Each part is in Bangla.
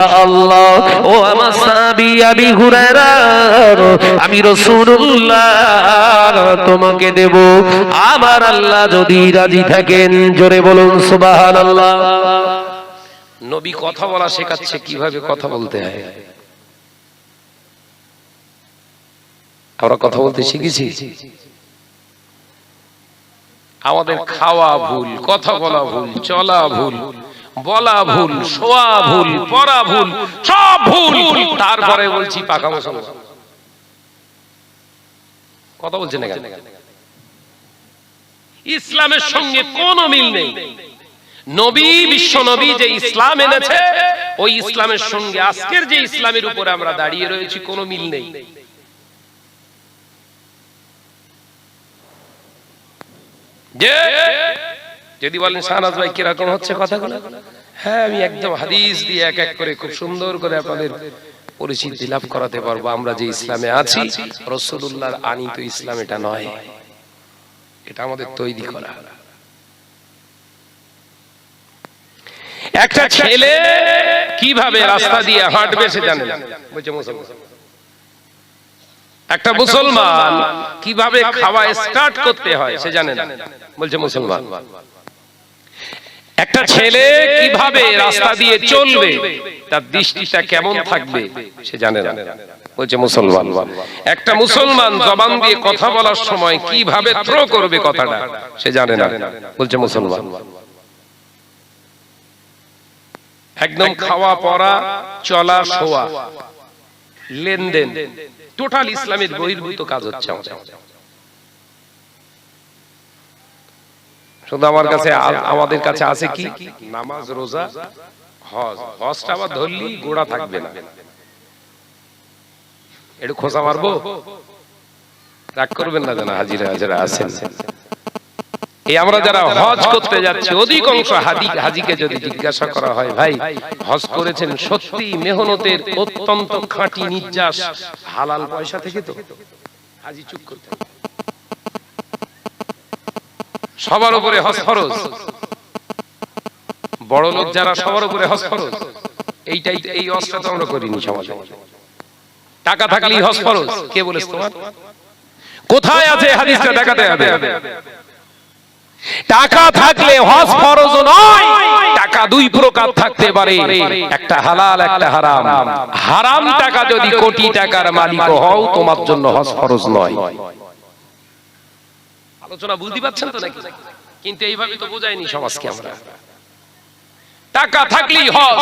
আল্লাহ। ও আমার সাহাবী আবি হুরায়রা আমি রাসূলুল্লাহ তোমাকে দেব। আমার আল্লাহ যদি রাজি থাকেন জোরে বলুন সুবহানাল্লাহ। নবী কথা বলা শেখাচ্ছে কীভাবে কথা বলতে হয়? আমরা কথা বলতে শিখেছি? আমাদের খাওয়া ভুল কথা বলা ভুল চলা ভুল। বলা ভুল শোয়া ভুল পড়া ভুল সব ভুল। তারপরে বলছি পাকা মুসলমান। কথা বলছেন ইসলামের সঙ্গে কোনো মিল নেই। নবী বিশ্ব নবী যে ইসলাম এনেছে ওই ইসলামের সঙ্গে আজকের যে ইসলামের উপরে আমরা দাঁড়িয়ে রয়েছি কোনো মিল নেই। যে যদি বলেন, শাহনাজ ভাই, কীরকম হচ্ছে কথাগুলো? হ্যাঁ আমি একদম হাদিস দিয়ে এক এক করে খুব সুন্দর করে আপনাদের পরিচিতি লাভ করাতে পারব। আমরা যে ইসলামে আছি রসুল্লাহর আনিত ইসলাম এটা নয়। এটা আমাদের তৈরি করা। একটা ছেলে কীভাবে রাস্তা দিয়ে হাঁটবে সে জানে একটা মুসলমান কীভাবে খাওয়া স্টার্ট করতে হয় সে জানে না। বলছে, মুসলমান। একটা ছেলে কীভাবে রাস্তা দিয়ে চলবে? তার দৃষ্টিটা কেমন থাকবে? সে জানে না। বলছে মুসলমান। একটা মুসলমান জবান দিয়ে কথা বলার সময় কীভাবে থ্রো করবে কথাটা? সে জানে না। বলছে মুসলমান। একদম খাওয়া পড়া চলা শোয়া। লেনদেন। টোটাল ইসলামের বহির্ভূত কাজ হচ্ছে আমাদের। শুধু আমার কাছে আমাদের কাছে আছে কি? নামাজ রোজা হজ। হজটা আবার ধরলি গোড়া থাকবে না। একটু খোঁজা মারবো? রাগ করবেন না যেন হাজিরা হাজিরা আছেন। এই আমরা যারা হজ করতে যাচ্ছি অধিকাংশ হাজি হাজিকে যদি জিজ্ঞাসা করা হয় ভাই হজ করেছেন সত্যি মেহনতের অত্যন্ত খাঁটি নির্যাস হালাল পয়সা থেকে তো? হাজি চুপ করতে। সবার উপরে হজ ফরজ। বড় লোক যারা সবার উপরে হজ ফরজ, এইটাই এই হজটা তো আমরা করিনি সমাজে। টাকা থাকলেই হজ ফরজ। কে বলেছ তোমার? কোথায় আছে হাদিসটা? দেখাতে হবে। টাকা থাকলে হজ ফরজ নয়, টাকা দুই প্রকার থাকতে পারে। একটা হালাল, একটা হারাম। হারাম টাকা যদি কোটি টাকার মালিক হও, তোমার জন্য হজ ফরজ নয়। আলোচনা বুঝতে পারছেন তো নাকি? কিন্তু এইভাবে তো বোঝায়নি সমাজকে আমরা। টাকা থাকলেই হজ।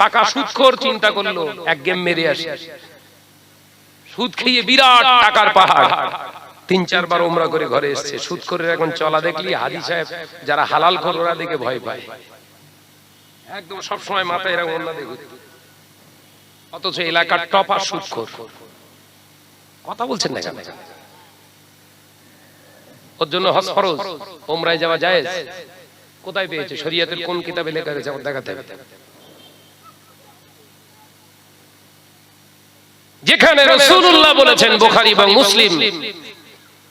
পাকা সুদখোর চিন্তা করল, এক গেম মেরে আসে। সুদ খেয়ে বিরাট টাকার পাহাড়। তিন চারবার ওমরা করে ঘরে এসছে। সুদ করে এখন চলা দেখলি, হাজি সাহেব যারা হালাল করে ওরা দেখে ভয় পায়। একদম সব সময় মাথায় এরকম অন্য দেখুন অথচ এলাকার টপার সুদখোর কথা বলছেন না কেন? ওর জন্য হজ ফরজ ওমরায় যাওয়া যায় কোথায় পেয়েছে? শরীয়তের কোন কিতাবে লেখা রয়েছে আমার দেখাতে হবে। যেখানে রাসূলুল্লাহ বলেছেন, বুখারী এবং মুসলিম,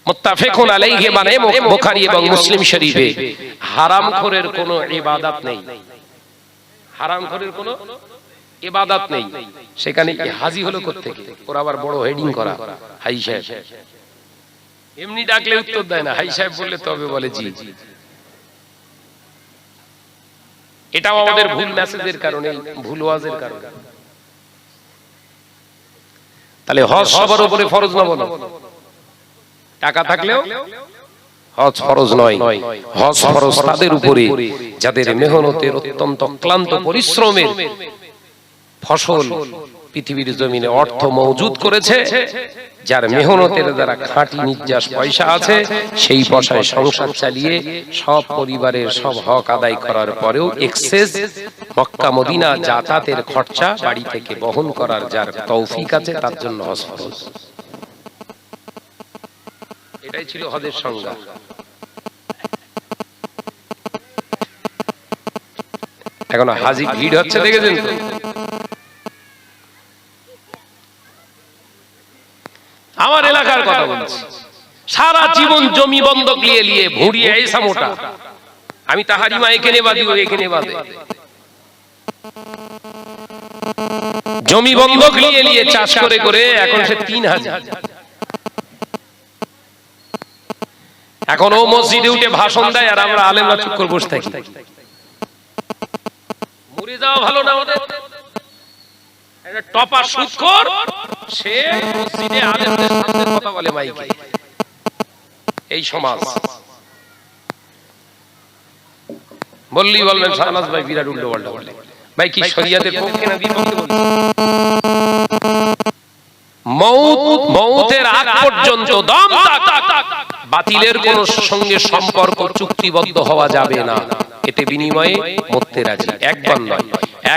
মুত্তাফিকুন আলাইহি মানে বুখারী এবং মুসলিম শরীফে হারামখোরের কোনো ইবাদত নেই। হারামখোরের কোনো ইবাদত নেই। সেখানে কি হাজি হলো কোত্থেকে? ওর আবার বড় হেডিং করা হাই সাহেব। এমনি ডাকলে উত্তর দেয় না। হাই সাহেব বললে তবে বলে জি। এটাও আমাদের ভুল মেসেজের কারণে ভুল ওয়াজের কারণে। তাহলে হজ সবার উপরে ফরজ না বলো? টাকা থাকলেও হজ ফরজ নয়। হজ ফরজ তাদের উপরে যাদের মেহনতের অত্যন্ত ক্লান্ত পরিশ্রমের ফসল। পৃথিবীর জমিনে অর্থ মজুদ করেছে যার মেহনতের দ্বারা খাঁটি নির্যাস পয়সা আছে সেই পয়সায় সংসার চালিয়ে সব পরিবারের সব হক আদায় করার পরেও এক্সেস মক্কা মদিনা যাতায়াতের খরচা বাড়ি থেকে বহন করার যার তৌফিক আছে তার জন্য হজ ফরজ এটাই ছিল হজের সংজ্ঞা। এখন হাজি ভিড় হচ্ছে দেখেছেন তো আমার এলাকার কথা সারা জীবন জমি বন্ধক নিয়ে নিয়ে ভুড়িয়ে এসা মোটা আমি তাহারি মা এখানে বাদি ও এখানে বাদে জমি বন্ধক নিয়ে নিয়ে চাষ করে করে এখন সে তিন হাজার। এখন ও মসজিদে উঠে ভাষণ দেয় আর আমরা আলেমরা চুপ করে বসে থাকি। মরে যাওয়া ভালো না আমাদের একটা টপা সে মসজিদে আলেমদের কথা বলে মাইকে এই সমাজ। বললি বলবেন শাহনাজ ভাই বিরাট উল্টো পাল্টা বলে। ভাই কি শরিয়াতের পক্ষে না বিপক্ষে আগ পর্যন্ত দম বাতিলের কোন সঙ্গে সম্পর্ক চুক্তিবদ্ধ হওয়া যাবে না। এতে বিনিময়ে মরতে রাজি। একবার নয়,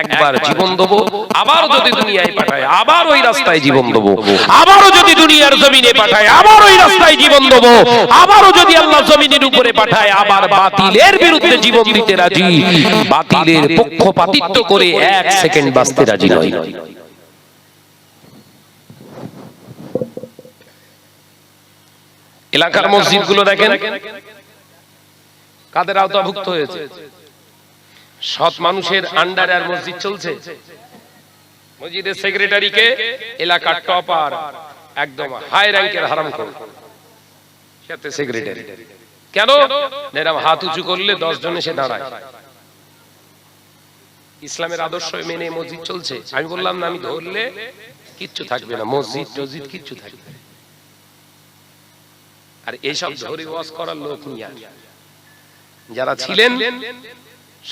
একবার জীবন দেবো, আবার যদি দুনিয়ায় পাঠায়, আবার ওই রাস্তায় জীবন দেবো। আবারও যদি দুনিয়ার জমিনে পাঠায়, আবার ওই রাস্তায় জীবন দেবো। আবারও যদি আল্লাহ জমিনের উপরে পাঠায়, আবার বাতিলের বিরুদ্ধে জীবন দিতে রাজি। বাতিলের পক্ষপাতিত্ব করে এক সেকেন্ড বাঁচতে রাজি নয়। এলাকার মসজিদগুলো দেখেন। কাদের আওতাভুক্ত হয়েছে? সৎ মানুষের আন্ডারে আর মসজিদ চলছে। মসজিদের সেক্রেটারিকে এলাকার টপার একদম হাই র্যাঙ্কের হারাম করে। সাথে সেক্রেটারি। কেন? এরকম হাত উঁচু করলে দশ জন এসে দাঁড়ায়। ইসলামের আদর্শ মেনে মসজিদ চলছে। আমি বললাম না, আমি ধরলে কিচ্ছু থাকবে না। মসজিদ, টসজিদ কিচ্ছু থাকবে। আর এইসব ধরে ওয়াজ করার লোক নিয়ে। যারা ছিলেন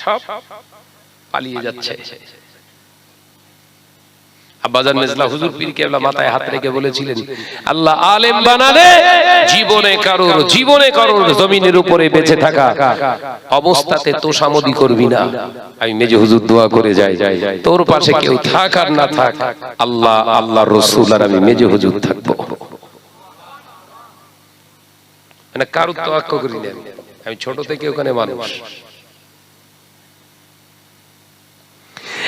সব পালিয়ে যাচ্ছে। আব্বাজান মেজলা হুজুর পীর কেবলা মাথায় হাত রেখে বলেছিলেন আল্লাহ আলেম বানালে জীবনে কারোর জীবনে কারোর জমিনের উপরে বেঁচে থাকা অবস্থাতে তোষামদি করবি না। আমি মেজে হুজুর দোয়া করে যাই। তোর পাশে কেউ থাক আর না থাক আল্লাহ আল্লাহ রসুল আর আমি মেজে হুজুর থাকব। মানে কারুর তো আক্ষ করি না আমি। ছোট থেকে ওখানে মানুষ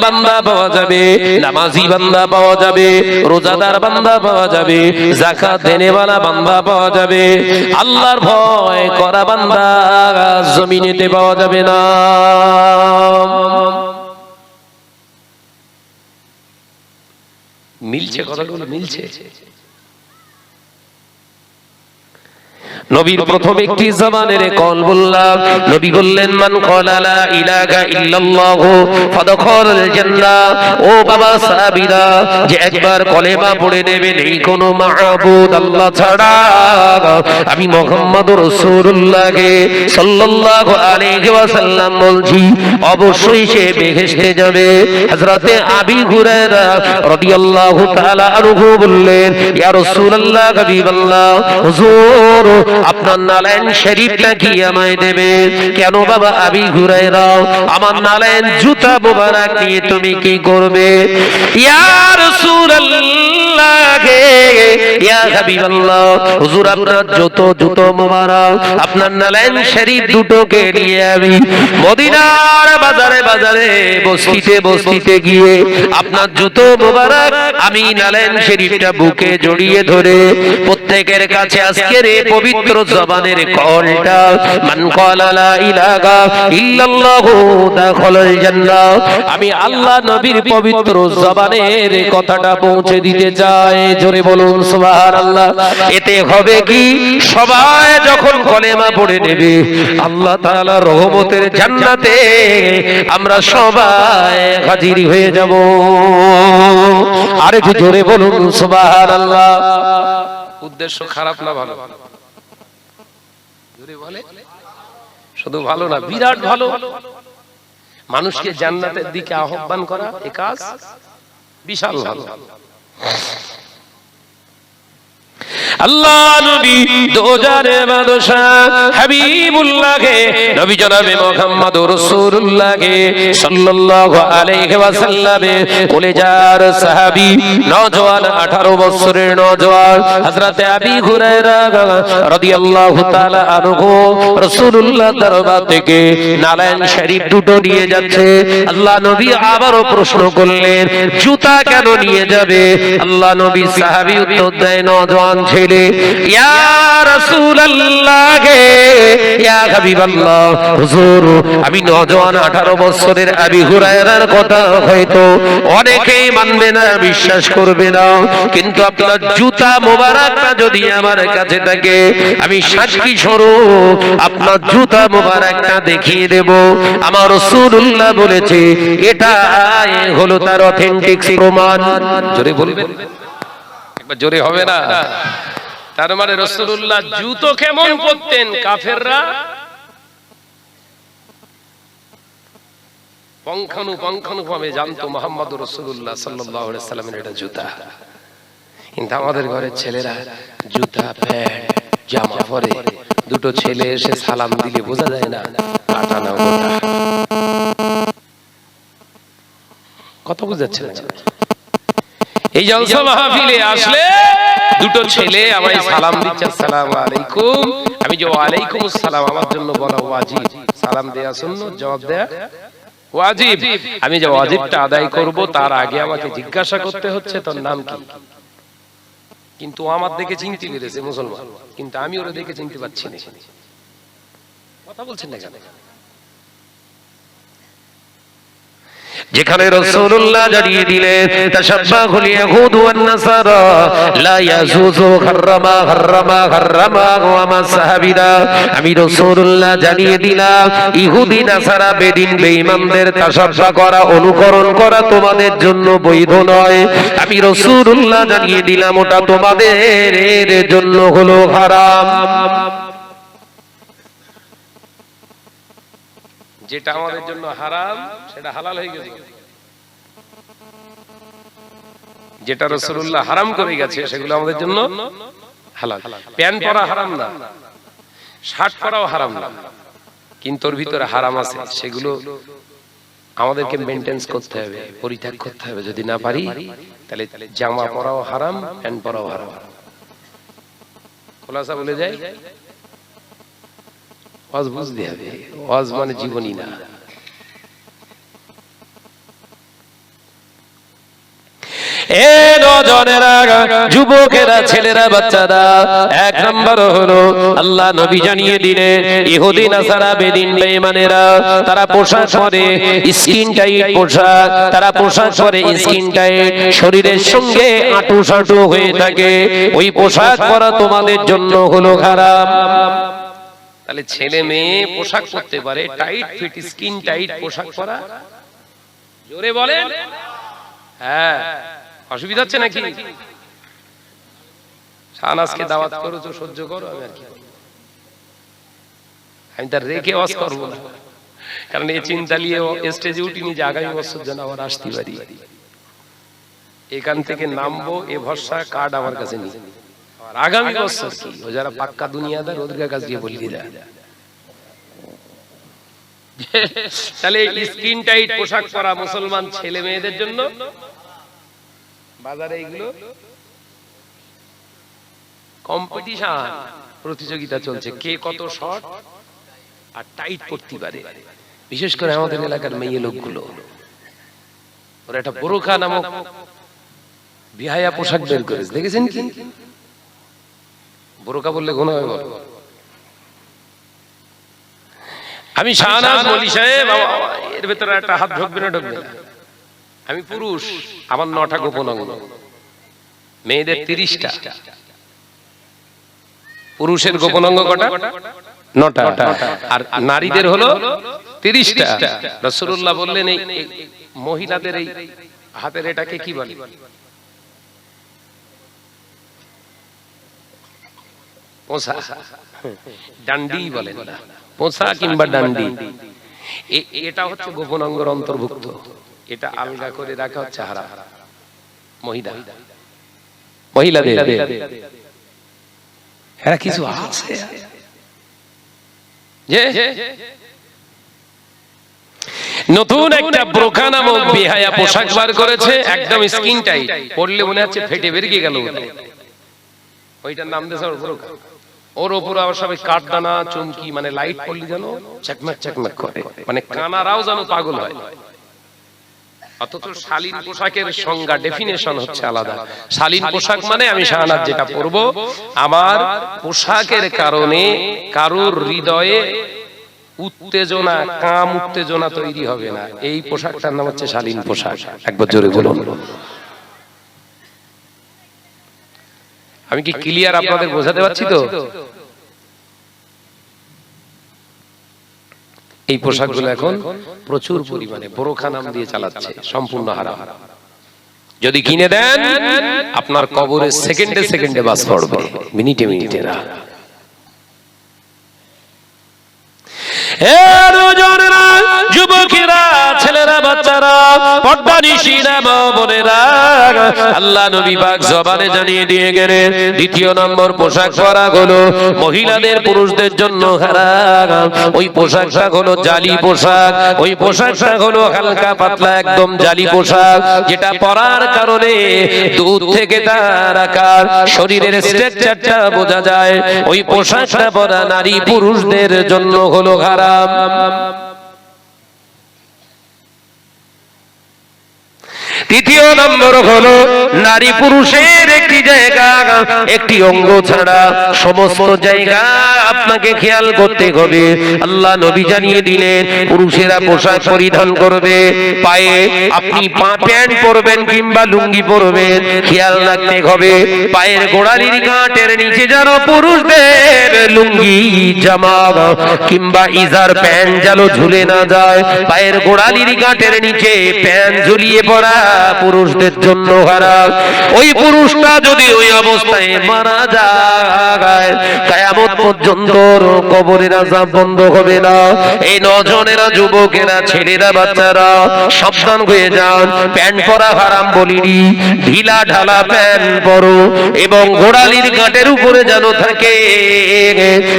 বান্দা পাওয়া যাবে, নামাজি বান্দা পাওয়া যাবে, রোজাদার বান্দা পাওয়া যাবে, যাকাত দেনেওয়ালা বান্দা পাওয়া যাবে। আল্লাহর ভয় করা বান্দা জমিনেতে পাওয়া যাবে না। মিলছে কথাগুলো, মিলছে। নবীর প্রথম একটি জবানের কল বললাম নবী বললেন মান ক্বালা লা ইলাহা ইল্লাল্লাহু ফাদখালাল জান্নাহ ও বাবা সাহাবীরা যে একবার কলেমা পড়ে নেবেন এই কোন মাবুদ আল্লাহ ছাড়া। আমি মুহাম্মদুর রাসূলুল্লাহকে সাল্লাল্লাহু আলাইহি ওয়াসাল্লাম বলছি অবশ্যই সে বেহেশতে যাবে। হযরতে আবি হুরায়রা রাদিয়াল্লাহু তাআলা আনহু বললেন ইয়া রাসূলুল্লাহ হাবিবাল্লাহ হুজুর আপনার নালাইন শরীফটা কি আমায় দেবেন কেন বাবা আবি হুরায়রা, আমার নালাইন জুতা মোবারক নিয়ে তুমি কি করবে? ইয়া ইয়া নিয়ে আমি আমি নালাইন শরীফটা বুকে জড়িয়ে ধরে, প্রত্যেকের কাছে আজকের এই পবিত্র জবানের কলটা মান ক্বালা লা ইলাহা ইল্লাল্লাহু দাখালাল জান্নাহ। আমি আল্লাহ নবীর পবিত্র জবানের কথাটা পৌঁছে দিতে চাই। জোরে বলুন সুবহানাল্লাহ। এতে হবে কি? সবাই যখন কলেমা পড়ে নেবে আল্লাহ তাআলা রহমতের জান্নাতে আমরা সবাই হাজির হয়ে যাব। আরেকটু জোরে বলুন সুবহানাল্লাহ। উদ্দেশ্য খারাপ না ভালো? বলে? শুধু ভালো না বিরাট ভালো। মানুষকে জান্নাতের দিকে আহ্বান করা এ কাজ বিশাল ভালো। আল্লাহ নবী দোজারে বাদশাহ হাবিবুল্লাহকে, নবী জনাবে মুহাম্মদ রাসূলুল্লাহকে সাল্লাল্লাহু আলাইহি ওয়াসাল্লামে সাহাবী, নওজোয়ান 18 বছরের হযরতে আবি হুরায়রা রাদিয়াল্লাহু তাআলা আনহু রাসূলুল্লাহ দরবার থেকে নারায়ণ শরীফ দুটো নিয়ে যাচ্ছে। আল্লাহ নবী আবারও প্রশ্ন করলেন, জুতা কেন নিয়ে যাবে? আল্লাহ নবী সাহাবী উত্তর দেয় হাবিবাল্লাহ, হুজুর, আমি নওজোয়ান 18 বছরের কথা হয়তো অনেকেই মানবে না, বিশ্বাস করবে না। কিন্তু আপনার জুতা মোবারকটা যদি আমার কাছে থাকে, আমি সাক্ষী স্বরূপ আপনার জুতা মোবারকটা দেখিয়ে দেব। আমার রাসূলুল্লাহ বলেছে, এটা হলো তার অথেন্টিক প্রমাণ। একবার জোরে হবে না। তার মানে রসুল্লাহ জুতো কেমন পরতেন কাফেররা? পঙ্খানু পঙ্খানু ভাবে জানতো মোহাম্মদ রসুল্লাহ সাল্লাহ সাল্লামের এটা জুতা। কিন্তু আমাদের ঘরের ছেলেরা জুতা, প্যান্ট, জামা পরে দুটো ছেলে এসে সালাম দিলে বোঝা যায় না, কাটা না মোটা কথা বুঝাচ্ছে না এই জলসা মাহফিলে আসলে দুটো ছেলে আমায় সালাম দিচ্ছে। আসসালামু আলাইকুম। আমি যে ওয়ালাইকুম আসসালাম আমার জন্য বলা ওয়াজিব। সালাম দেয়া সুন্নত জবাব দেয়া ওয়াজিব। আমি যে ওয়াজিবটা আদায় করব তার আগে আমাকে জিজ্ঞাসা করতে হচ্ছে তোর নাম কি? কিন্তু ও আমার দেখে চিনতে পেরেছে মুসলমান। কিন্তু আমি ওরা দেখে চিনতে পারছি না। কথা বলছেন না কেন? যেখানে রাসূলুল্লাহ জানিয়ে দিলেন তাশাব্বাহুল ইয়াহুদ ওয়ান নাসারা, লা ইয়াজুজু হারামা হারামা হারামা ওয়া সাহাবীরা আমি রাসূলুল্লাহ জানিয়ে দিলাম, ইহুদি, নাসারা, বেদিন, বেঈমানদের তাশাব্বা করা, অনুকরণ করা তোমাদের জন্য বৈধ নয়। আমি রাসূলুল্লাহ জানিয়ে দিলাম, ওটা তোমাদের জন্য হলো হারাম। যেটা আমাদের জন্য হারাম সেটা হালাল হয়ে গেছে। যেটা রসুল্লাহ হারাম করে গেছে সেগুলো আমাদের জন্য হালাল। প্যান্ট পরা হারাম না শার্ট পরাও হারাম না। কিন্তু ওর ভিতরে হারাম আছে সেগুলো আমাদেরকে মেনটেন্স করতে হবে পরিত্যাগ করতে হবে। যদি না পারি তাহলে জামা পরাও হারাম প্যান্ট পরাও হারাম। খোলাসা বলে যায়? ওয়াজ বুঝতে হবে, ওয়াজ মানে জীবনী না। এ যুবকেরা, ছেলেরা, বাচ্চারা, এক নম্বর হলো, আল্লাহ নবী জানিয়ে দিলেন, ইহুদি, নাসারা, বেদিন তারা পোশাক পরে স্কিন টাইট পোশাক, তারা পোশাক পরে স্কিন টাইট, শরীরের সঙ্গে আঁটু সাঁটু হয়ে থাকে, ওই পোশাক পরা তোমাদের জন্য হলো খারাপ তাহলে ছেলে মেয়ে পোশাক পরতে পারে টাইট ফিট স্কিন টাইট পোশাক পরা। জোরে বলেন। হ্যাঁ অসুবিধা হচ্ছে নাকি? শাহনাজকে দাওয়াত করেছ, সহ্য করো, আমি আর কি আমি তার রেখে ওয়াজ করব না। কারণ এই চিন্তা নিয়ে স্টেজে উঠিনি যে আগামী বছর যেন আবার আসতে পারি। এখান থেকে নামবো, এ ভরসা কার্ড আমার কাছে নেই। আর আগামী বছর কি? ও যারা পাক্কা দুনিয়াদার ওদের কাছে বলি দেয় তাহলে স্কিন টাইট পোশাক পরা মুসলমান ছেলে মেয়েদের জন্য? বাজারে এগুলো? কম্পিটিশন প্রতিযোগিতা চলছে। কে কত শর্ট আর টাইট করতে পারে। বিশেষ করে আমাদের এলাকার মেয়ে লোকগুলো। ওরা একটা বোরখা নামক বিহায়া পোশাক বের করেছে। দেখেছেন কি? বোরকা বললে গুণ বলো। আমি শাহনাজ বলি সাহেব এর ভেতরে একটা হাত ঢুকবে না ঢুকবে না। আমি পুরুষ আমার নটা গোপন অঙ্গ। মেয়েদের তিরিশটা। পুরুষের গোপন অঙ্গ কটা? নটা। আর নারীদের হলো তিরিশটা। রসুল্লাহ বললেন এই মহিলাদের এই হাতের এটাকে কি বলে? পোষা ডান্ডি বলেন। না পোষা কিংবা ডান্ডি। এটা হচ্ছে গোপন অঙ্গের অন্তর্ভুক্ত। এটা আলগা করে রাখা হচ্ছে হারা মহিলা। মহিলাদের। এরা কিছু আছে? যে? নতুন একটা ব্রোকা নামক বিহায়া পোশাক বার করেছে একদম স্কিন টাইট। পড়লে মনে হচ্ছে ফেটে বেরিয়ে গেল ওইটার নাম দিয়েছে ব্রোকা ওর ওপর আবার সবাই কাঠদানা, চুমকি মানে লাইট পড়লে যেন চাকমাক চাকমাক করে। মানে কানারাও যেন পাগল হয়। অথচ শালীন পোশাকের সংজ্ঞা ডেফিনেশন হচ্ছে আলাদা। শালীন পোশাক মানে আমি যেটা পরব, আমার পোশাকের কারণে কারোর হৃদয়ে উত্তেজনা, কাম উত্তেজনা তৈরি হবে না। এই পোশাকটার নাম হচ্ছে শালীন পোশাক। একবার জোরে বলুন। আমি কি ক্লিয়ার আপনাদের বোঝাতে পারছি তো? এই পোশাকগুলো এখন প্রচুর পরিমাণে বোরখা নাম দিয়ে চালাচ্ছে সম্পূর্ণ হারাম। যদি কিনে দেন আপনার কবরে সেকেন্ডে সেকেন্ডে বাস পড়বে মিনিটে মিনিটে না। এ দুজনেরা, যুবকেরা ছেলেরা, বাচ্চারা, পর্দা আল্লাহ নবী পাক জবানে জানিয়ে দিয়ে দ্বিতীয় নম্বর পোশাক পরা হলো মহিলাদের পুরুষদের জন্য হারাম। ওই হলো জালি পোশাক, ওই হলো হালকা পাতলা, একদম জালি পোশাক, যেটা পরার কারণে দূর থেকে তার আকার, শরীরের স্ট্রাকচারটা বোঝা যায়। ওই পোশাকটা পরা নারী পুরুষদের জন্য হলো হারাম। তৃতীয় নম্বর হলো নারী পুরুষের একটি জায়গা, একটি অঙ্গ ছাড়া সমস্ত জায়গা আপনাকে খেয়াল করতে হবে। আল্লাহ নবী জানিয়ে দিলেন, পুরুষেরা পোশাক পরিধান করবে, পায়ে আপনি পা প্যান্ট পরবেন কিংবা লুঙ্গি পরবেন, খেয়াল রাখতে হবে, পায়ের গোড়ালির গাঁটের নিচে যেন পুরুষদের লুঙ্গি, জামা কিংবা ইজার প্যান্ট যেন ঝুলে না যায়, পায়ের গোড়ালির গাঁটের নিচে প্যান্ট ঝুলিয়ে পড়া পুরুষদের জন্য খারাপ ওই পুরুষটা যদি ওই অবস্থায় মারা যায়, কায়ামত পর্যন্ত কবরের আজাব বন্ধ হবে না। এই নজনেরা যুবকেরা, ছেলেরা, বাচ্চারা, সাবধান হয়ে যান। প্যান্ট পরা হারাম বলিনি, ঢিলা ঢালা প্যান্ট পরো এবং ঘোড়ালির গাঁটের উপরে যেন থাকে।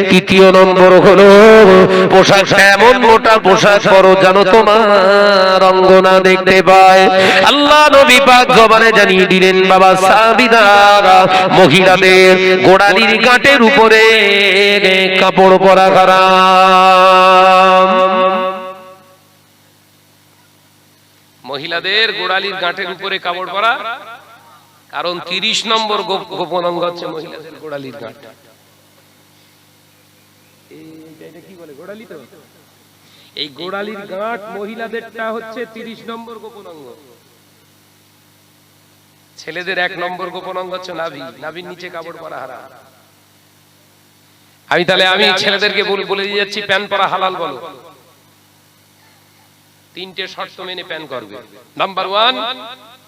তৃতীয় নম্বর হলো, পোশাক এমন মোটা পোশাক পরো যেন তোমার অঙ্গনা দেখতে পায়। আল্লাহ নবী পাক জবানে জানিয়ে দিলেন, বাবা সাবিদা মহিলাদের গোড়ালির গাঁটের উপরে কাপড় পরা হারাম। মহিলাদের গোড়ালির গাঁটের উপরে কাপড় পরা, কারণ তিরিশ নম্বর গোপন অঙ্গ হচ্ছে মহিলাদের গোড়ালির গাঁট এই গোড়ালির গাঁট মহিলাদেরটা হচ্ছে তিরিশ নম্বর গোপন অঙ্গ। ছেলেদের এক নম্বর গোপন অঙ্গ হচ্ছে নাভি। নাভির নিচে কাপড় পরা হারা আমি তাহলে আমি ছেলেদেরকে বল- দিয়ে যাচ্ছি, প্যান্ট পরা হালাল বলো। তিনটে শর্ত মেনে প্যান করবে। নাম্বার ওয়ান,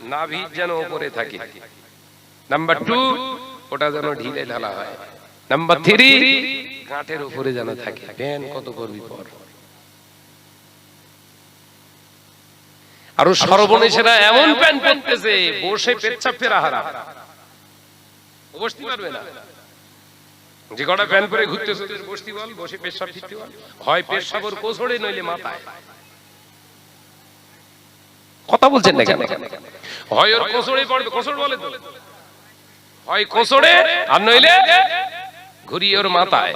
নাভি যেন উপরে থাকে। নাম্বার টু, ওটা যেন ঢিলে ঢালা হয়। নাম্বার থ্রি কাঠের উপরে যেন থাকে। প্যান কত করবি পর। আরও সর্বনেশেরা এমন প্যান পরতেছে বসে পেচ্ছাপ ফেরা হারা বসতে পারবে না। যে কটা প্যান পরে ঘুরতেছে বসতি বল বসে পেশাব ফিরতে বল। হয়। পেশাবর কোছড়ে নইলে মাথায়। কথা বলছেন না কেন? হয় ওর কোছড়ে পড়বে কোছড় বলে তো। হয় কোছড়ে আর নইলে ঘুরিয়ে ওর মাথায়।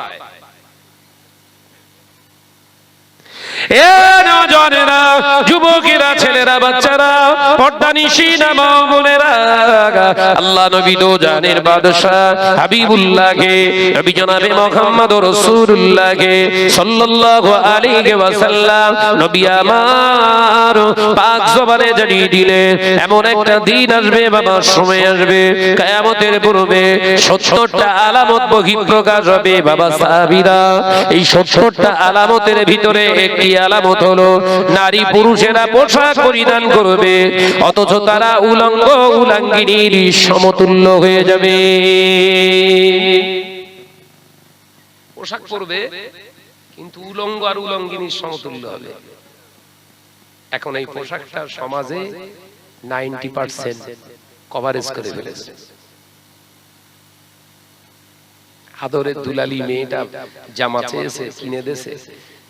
যুবকেরা, ছেলেরা, বাচ্চারা, পর্দা বোনেরা আল্লাহ নবী দো জানের বাদশা হাবিবুল্লাহকে, নবী জনাবে মুহাম্মদ সাল্লাল্লাহু আলাইহি নবী আমার পাক জবানে এমন একটা দিন আসবে বাবা সময় আসবে, কিয়ামতের পূর্বে 70টা আলামত হবে, বাবা সাহাবীরা। এই 70টা আলামতের ভিতরে একটি আলামত হলো নারী পুরুষেরা পোশাক পরিধান করবে, অথচ তারা উলঙ্গ উলাঙ্গিনীর সমতুল্য হয়ে যাবে। পোশাক পরবে, কিন্তু উলঙ্গ আর উলঙ্গিনীর সমতুল্য হবে। এখন এই পোশাকটা সমাজে নাইনটি পার্সেন্ট কভারেজ করে ফেলেছে। আদরের দুলালি মেয়েটা জামা চেয়েছে, কিনে দেছে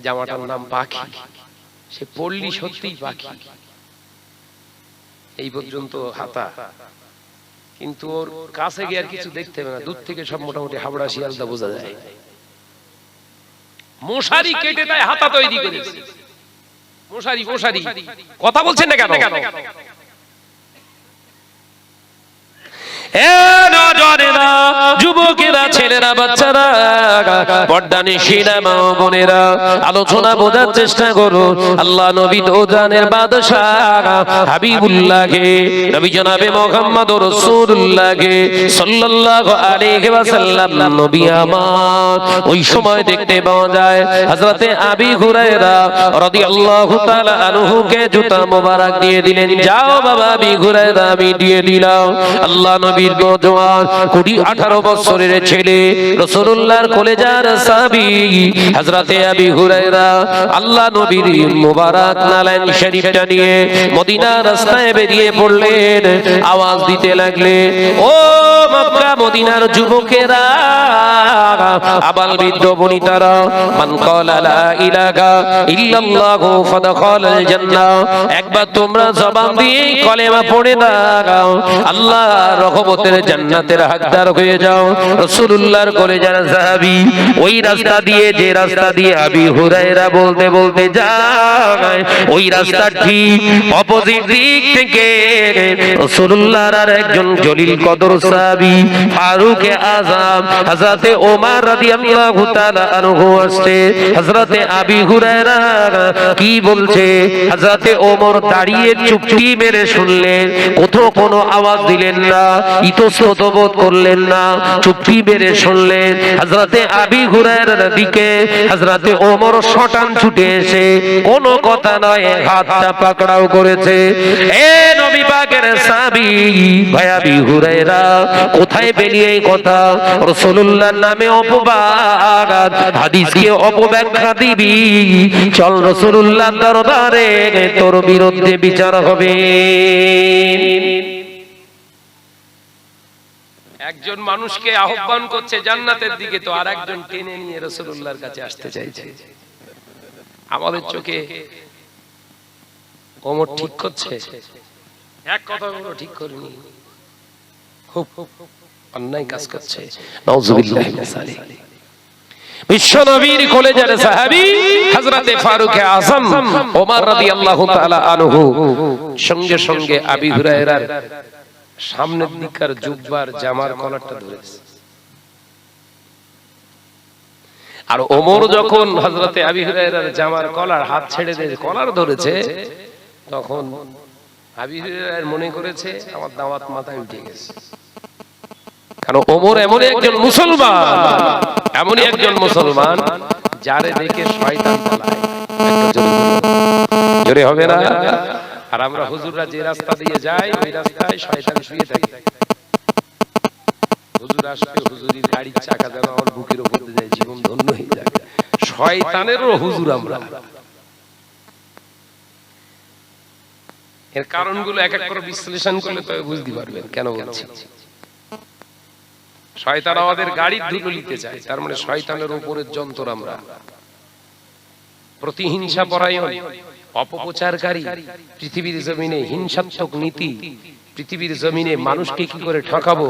জামাটার নাম পাখি সে পড়লি সত্যিই পাখি এই পর্যন্ত হাতা। কিন্তু ওর কাছে গিয়ে আর কিছু দেখতে হবে না। দূর থেকে সব মোটামুটি হাবড়া শিয়ালদা বোঝা যায়। মশারি কেটে দেয় হাতা তৈরি করেছে। মশারি মশারি। কথা বলছেন না কেন এ নজরেরা নবী নবী নবী ওই সময় দেখতে পাওয়া যায়, হযরতে আবি হুরায়রা দিয়ে দিলেন, যাও বাবা আবি হুরায়রা, আমি দিয়ে দিলাম। আল্লাহ কুড়ি, আঠারো বছরের ছেলে রসুল্লাহর কলেজার আবি হুরাইরা আল্লাহ নবীর মুবারক নালাইন শরীফটা নিয়ে মদিনা রাস্তায় বেরিয়ে পড়লেন। আওয়াজ দিতে লাগলে, ও মক্কা মদিনার যুবকেরা, আবাল বৃদ্ধ বনিতারা, মান ক্বালা লা ইলাহা ইল্লাল্লাহু ফাদখালাল জান্নাহ। একবার তোমরা জবান দিয়ে কলেমা পড়ে দাও আল্লাহ রহমতের জান্নাতের হকদার হয়ে যাও। রাসূলুল্লাহর কোলে যারা সাহাবী, ওই রাস্তা দিয়ে, যে রাস্তা দিয়ে আবি হুরায়রা বলতে বলতে যায়, ওই রাস্তা ঠিক অপোজিট দিক থেকে। রাসূলুল্লাহর আর একজন জলিল কদর সাহাবী ফারুক ওমর রাদিয়াল্লাহু তাআলা আনহু আসছে। আবি হুরায়রা কি বলছে? হযরতে ওমর দাঁড়িয়ে চুপটি মেরে শুনলেন। কোথাও কোনো আওয়াজ দিলেন না ইতস্তত করলেন না, চুপটি মেরে শুনলেন। আবি হুরায়রার দিকে হযরতে ওমর শটান ছুটে এসে, কোনো কথা নয়, হাতটা পাকড়াও করেছে। এ পাকের আবি হুরায়রা, কোথায় কথা? রাসূলুল্লাহর নামে অপবাদ, হাদিসকে অপব্যাখ্যা দিবি। চল রাসূলুল্লাহর দরবারে তোর বিরুদ্ধে বিচার হবে। একজন মানুষকে আহ্বান করছে জান্নাতের দিকে, তো আর একজন টেনে নিয়ে রসুল্লাহর কাছে আসতে চাইছে। আমাদের চোখে কোমর ঠিক করছে। এক কথা ঠিক করিনি। খুব অন্যায় কাজ করছে। নাউজুবিল্লাহ বিশ্ব নবীর কলেজের সাহাবী হযরতে ফারুক আযম ওমর রাদিয়াল্লাহু তাআলা আনহু সঙ্গে সঙ্গে আবি হুরায়রার সামনের দিককার জুব্বার জামার কলারটা ধরেছে আর ওমর যখন হযরতে আবি হুরায়রার জামার কলার হাত ছেড়ে দিয়ে কলার ধরেছে তখন হুরায়রার মনে করেছে আমার দাওয়াত মাথায় উঠে গেছে। কারণ ওমর এমন একজন মুসলমান একজন মুসলমান যারে দেখে শয়তান পালায় জোরে হবে না? আর আমরা হুজুররা যে রাস্তা দিয়ে যাই ওই রাস্তায় শয়তান শুয়ে থাকে। হুজুর আসবে হুজুরির গাড়ির চাকা যেন আমার বুকের উপর দিয়ে যায় জীবন ধন্য হয়ে যায়। শয়তানেরও হুজুর আমরা। এর কারণগুলো এক এক করে বিশ্লেষণ করলে তবে বুঝতে পারবেন, কেন বলছি শয়তান আমাদের গাড়ির ধুলো নিতে চায়, তার মানে শয়তানের উপরের যন্ত্র আমরা। প্রতিহিংসা পরায়ণ, অপপ্রচারকারী, পৃথিবীর জমিনে হিংসাত্মক নীতি, পৃথিবীর জমিনে মানুষকে কি করে ঠকাবো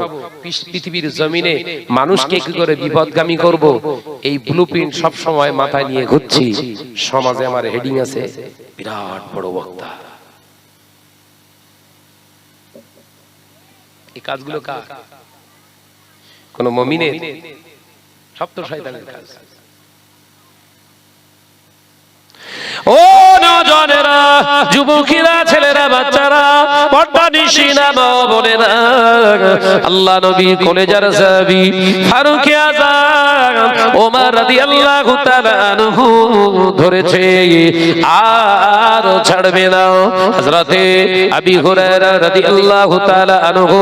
পৃথিবীর জমিনে মানুষকে কি করে বিপদগামী করব, এই ব্লুপ্রিন্ট সব সময় মাথায় নিয়ে ঘুরছি। সমাজে আমার হেডিং আছে, বিরাট বড় বক্তা। এই কাজগুলো কার? কোন মমিনের? সব তো শয়তানের কাজ। ও নজনেরা যুবকেরা ছেলেরা বাচ্চারা পর্দা নিশি না মা না আল্লাহ নবী কলেজার সাহাবী ফারুক আযম ওমর রাদিয়াল্লাহু তাআলা আনহু ধরেছে, আর ছাড়বে না। হযরতে আবি হুরায়রা রাদিয়াল্লাহু তাআলা আনহু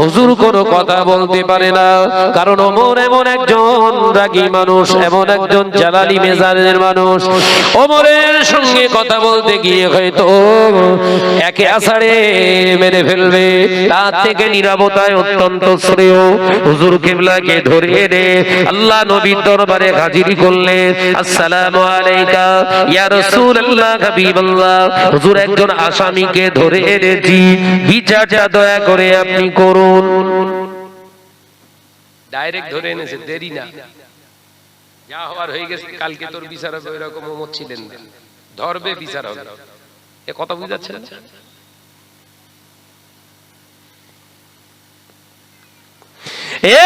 হুজুর কোনো কথা বলতে পারে না, কারণ ওমর এমন একজন রাগী মানুষ, এমন একজন জালালি মেজাজের মানুষ। ওমরের সঙ্গে কথা বলতে গিয়ে হয়তো একে আষাঢ়ে মেরে ফেলবে, তার থেকে নিরাপত্তায় অত্যন্ত শ্রেয়। হুজুর কিবলাকে ধরে এনে আল্লাহ নবীর দরবারে হাজির করলেন। আসসালামু আলাইকা ইয়া রাসূলুল্লাহ হাবিবাল্লাহ। হুজুর একজন আসামিকে ধরে এনেছি। বিচারটা দয়া করে আপনি করুন। ডাইরেক্ট ধরে এনেছে দেরি না। যা হওয়ার হয়ে গেছে কালকে তোর বিচার হবে ওইরকম ওমর ছিলেন না। ধরবে বিচার হবে। এ কথা বুঝাচ্ছে না? এ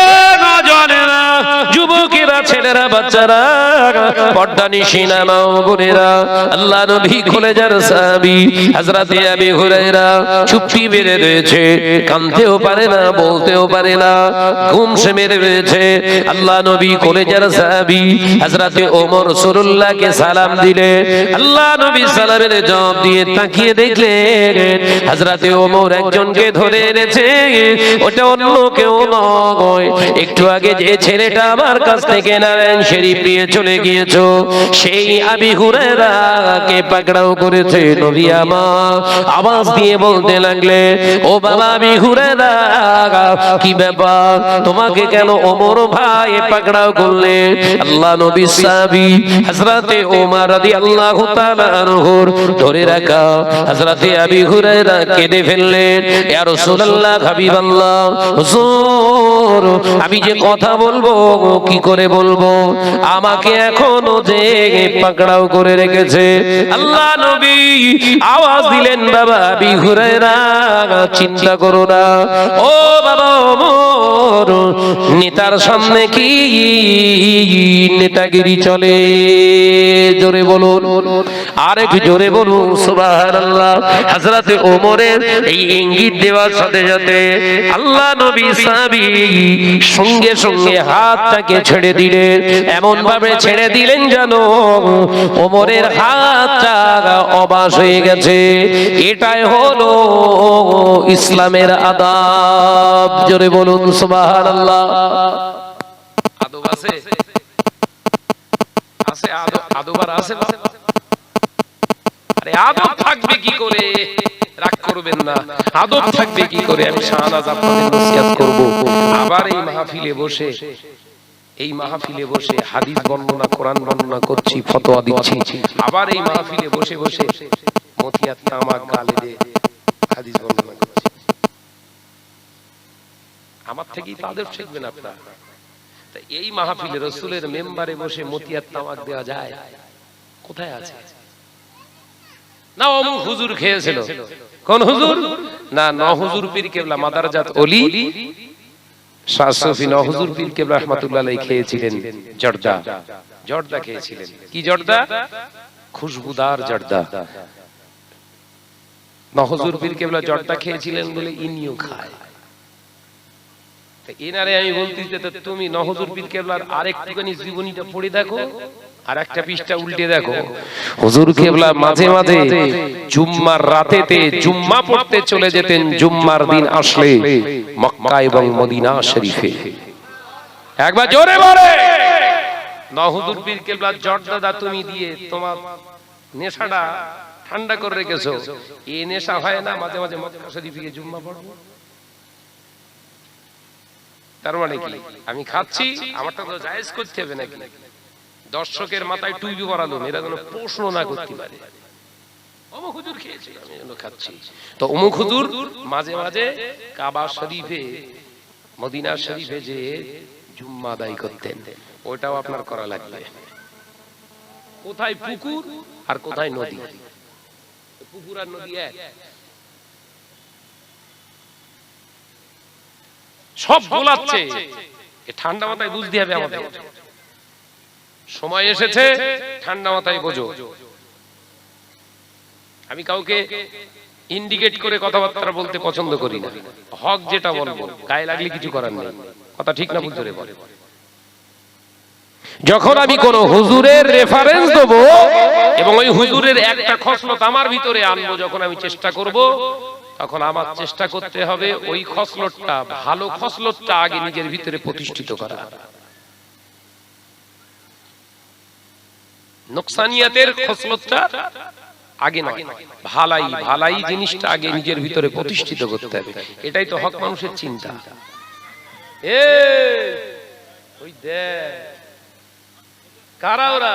যুবকেরা ছেলেরা, বাচ্চারা, পর্দা নিশিনা মা বোনেরা। আল্লাহ নবী খুলে যার সাহাবী হযরতে আবি হুরায়রা চুপ্পি মেরে রয়েছে, কানতেও পারে না, বলতেও পারে না, ঘুম সে মেরে রয়েছে। আল্লাহ নবী খুলে যার সাহাবী হযরতে ওমর রাসূলুল্লাহকে সালাম দিলে। আল্লাহ নবী সালামের জবাব দিয়ে তাকিয়ে দেখলেন, হযরতে ওমর একজনকে ধরে এনেছে, ওটা অন্য কেউ নয়। একটু আগে যে ছেলেটা আমার কাছ থেকে নারায়ণ শরীফ নিয়ে চলে গিয়েছো। সেই আবি হুরায়রাকে পাকড়াও করেছে নবী আমার। আওয়াজ দিয়ে বলতে লাগলে, ও বাবা আবি হুরায়রা, কি ব্যাপার? তোমাকে কেন ওমর ভাই পাকড়াও করলে? আল্লাহ নবী সাহাবী হযরতে ওমর রাদিয়াল্লাহু তাআলা আনহুর ধরে রাখা হযরতে আবি হুরায়রা কেঁদে ফেললেন। ইয়া রাসূলুল্লাহ, হাবিবাল্লাহ, হুজুর, আমি যে কথা বলব, কি করে বলব, আমাকে এখনও যে পাকড়াও করে রেখেছে। আল্লাহ নবী আওয়াজ দিলেন, বাবা বিঘুরে হুরায়রা, চিন্তা করো না। ও বাবা নেতার সামনে কি নেতাগিরি চলে? জোরে বলুন। আর একটু জোরে বলুন সুবহানাল্লাহ। হযরতে ওমরের এই ইঙ্গিত দেওয়ার সাথে সাথে আল্লাহ নবী সাহাবী সঙ্গে সঙ্গে হাতটাকে ছেড়ে দিলেন। এমন ভাবে ছেড়ে দিলেন যেন ওমরের হাতটা অবাস হয়ে গেছে। এটাই হলো ইসলামের আদাব। জোরে বলুন সুবহানাল্লাহ। আদব আছে? আছে আদব আদব আর আছে না? আদব থাকবে কি করে? রাগ করবেন না। আদব থাকবে কি করে? আমি শাহনাজ আপনাদের নসিহত করব। আবার এই মাহফিলে বসে, এই মাহফিলে বসে হাদিস বর্ণনা, কোরআন বর্ণনা করছি, ফতোয়া দিচ্ছি। আবার এই মাহফিলে বসে বসে মতিয়াত তামাক গালে দে হাদিস বর্ণনা করছি। আমার থেকেই তাদের শিখবেন আপনারা। এই মাহফিলে রসুলের মেম্বারে বসে মতিয়ার তামাক দেওয়া যায়। কোথায় আছে? না অমুক হুজুর খেয়েছিল। কোন হুজুর? না, ন হুজুর পীর কেবলা, মাদারজাত অলি শাহ সফি ন হুজুর পীর কেবলা রহমাতুল্লাহ আলাইহি খেয়েছিলেন জর্দা। জর্দা খেয়েছিলেন। কি জর্দা? খুশবুদার জর্দা। ন হুজুর পীর কেবলা জর্দা খেয়েছিলেন বলে ইনিও খায়। এনারে আমি বলতেছি যে তা তুমি নহজুর পীর কেবলার আরেকটুখানি জীবনীটা পড়ে দেখো। আর একটা পৃষ্ঠা উল্টে দেখো। হুজুর কেবলা মাঝে মাঝে জুম্মার রাতেতে জুম্মা পড়তে চলে যেতেন জুম্মার দিন আসলে। মক্কা এবং মদিনা শরীফে। একবার জোরে বলে। নহজুর পীর কেবলার জর্দাদা তুমি দিয়ে তোমার নেশাটা ঠান্ডা করে রেখেছো। এই নেশা হয় না মাঝে মাঝে মক্কা শরীফে গিয়ে জুম্মা পড়ব। তার মানে কি? আমি খাচ্ছি আমারটা তো জায়েজ করতে হবে নাকি? দর্শকের মাথায় টুপি পরালো এরা যেন প্রশ্ন না করতে পারে। অমুক হুজুর খেয়েছে। আমি যেন খাচ্ছি। তো অমুক হুজুর মাঝে মাঝে কাবা শরীফে মদিনা শরীফে যে জুম্মা আদায় করতেন ওটাও আপনার করা লাগবে। কোথায় পুকুর আর কোথায় নদী? পুকুর আর নদী এক। সব ঠান্ডা মাথায় বুঝতে হবে আমাদের। সময় এসেছে ঠান্ডা মাথায় বোঝো। আমি কাউকে ইন্ডিকেট করে কথাবার্তা বলতে পছন্দ করি না। হক যেটা বলব গায়ে লাগলে কিছু করার নেই। কথা ঠিক না বুঝতে বলে। যখন আমি কোন হুজুরের রেফারেন্স দেব এবং ওই হুজুরের একটা খসলত আমার ভিতরে আনব যখন আমি চেষ্টা করব তখন আমার চেষ্টা করতে হবে ওই খসলতটা ভালো খসলতটা আগে নিজের ভিতরে প্রতিষ্ঠিত করা। নোকসানিয়াতের খসলতটা আগে ভালাই ভালাই জিনিসটা আগে নিজের ভিতরে প্রতিষ্ঠিত করতে হবে। এটাই তো হক মানুষের চিন্তা। এ, ওই দেখ, কারা ওরা?